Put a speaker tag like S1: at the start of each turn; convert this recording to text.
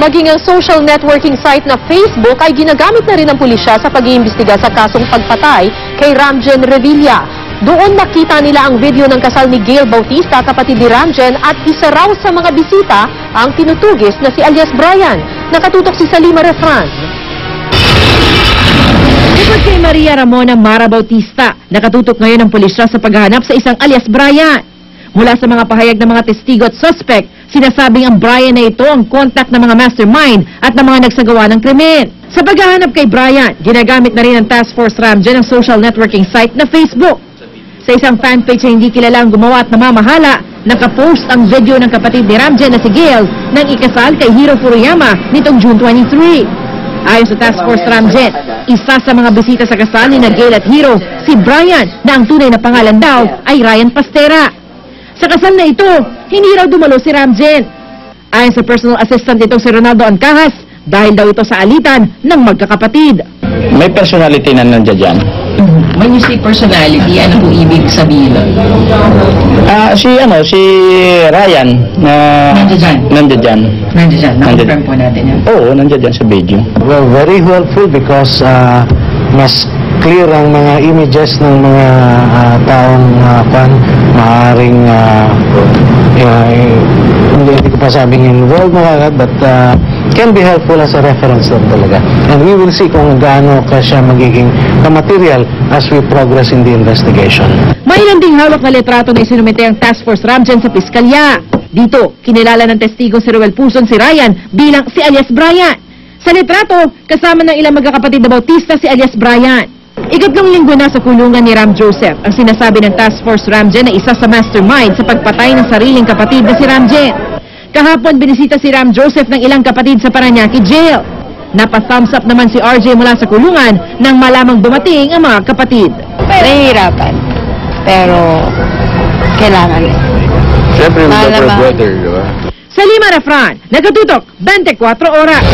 S1: Maging ang social networking site na Facebook ay ginagamit na rin ng pulisya sa pag-iimbestiga sa kasong pagpatay kay Ramjen Revilla. Doon nakita nila ang video ng kasal ni Gail Bautista, kapatid ni Ramjen, at isa raw sa mga bisita ang tinutugis na si alias Brian. Nakatutok si Salima Refran.
S2: Bukod kay Maria Ramona Mara Bautista, nakatutok ngayon ang pulisya sa paghahanap sa isang alias Brian. Mula sa mga pahayag ng mga testigo at suspect, sinasabing ang Brian na ito ang contact ng mga mastermind at ng mga nagsagawa ng krimen. Sa paghahanap kay Brian, ginagamit na rin ng Task Force Ramjen ang social networking site na Facebook. Sa isang fanpage na hindi kilalang gumawa at namamahala, nakapost ang video ng kapatid ni Ramjen na si Gail nang ikasal kay Hiro Furuyama nitong June 23. Ayon sa Task Force Ramjet, isa sa mga bisita sa kasal ni Gail at Hiro, si Brian, na ang tunay na pangalan daw ay Ryan Pastera. Sa kasal na ito, hindi raw dumalo si Ramjen. Ayon sa personal assistant nitong si Ronaldo Ancahas, dahil daw ito sa alitan ng magkakapatid.
S3: May personality na nandiyan dyan.
S4: When you say personality, ano po ibig sabihin?
S3: Ah, si ano, si Ryan na
S4: Nandiyan dyan?
S3: nandiyan dyan.
S4: Nandiyan dyan,
S3: Nandiyan.
S4: na-confirm po natin yan.
S3: Oo, nandiyan dyan sa video.
S5: Well, very helpful because uh, mas clear ang mga images ng mga uh, taong uh, pan, maaaring uh, uh, hindi, hindi ko pa sabing involved mga but uh, can be helpful as a reference lang talaga. And we will see kung gaano ka siya magiging material as we progress in the investigation.
S2: May ilan ding hawak na letrato na isinumite ang Task Force Ramjen sa piskalya. Dito, kinilala ng testigo si Ruel Puson si Ryan bilang si alias Brian. Sa litrato, kasama ng ilang magkakapatid na Bautista si alias Brian. Ikatlong linggo na sa kulungan ni Ram Joseph ang sinasabi ng Task Force Ramjen na isa sa mastermind sa pagpatay ng sariling kapatid na si Ramjen. Kahapon binisita si Ram Joseph ng ilang kapatid sa Paranaque Jail. Napa-thumbs up naman si RJ mula sa kulungan nang malamang dumating ang mga kapatid.
S6: Nahihirapan. Pero, kailangan eh.
S7: Siyempre, brother,
S6: naman.
S7: brother, di ba?
S2: Sa Lima Refran, nagatutok 24 oras.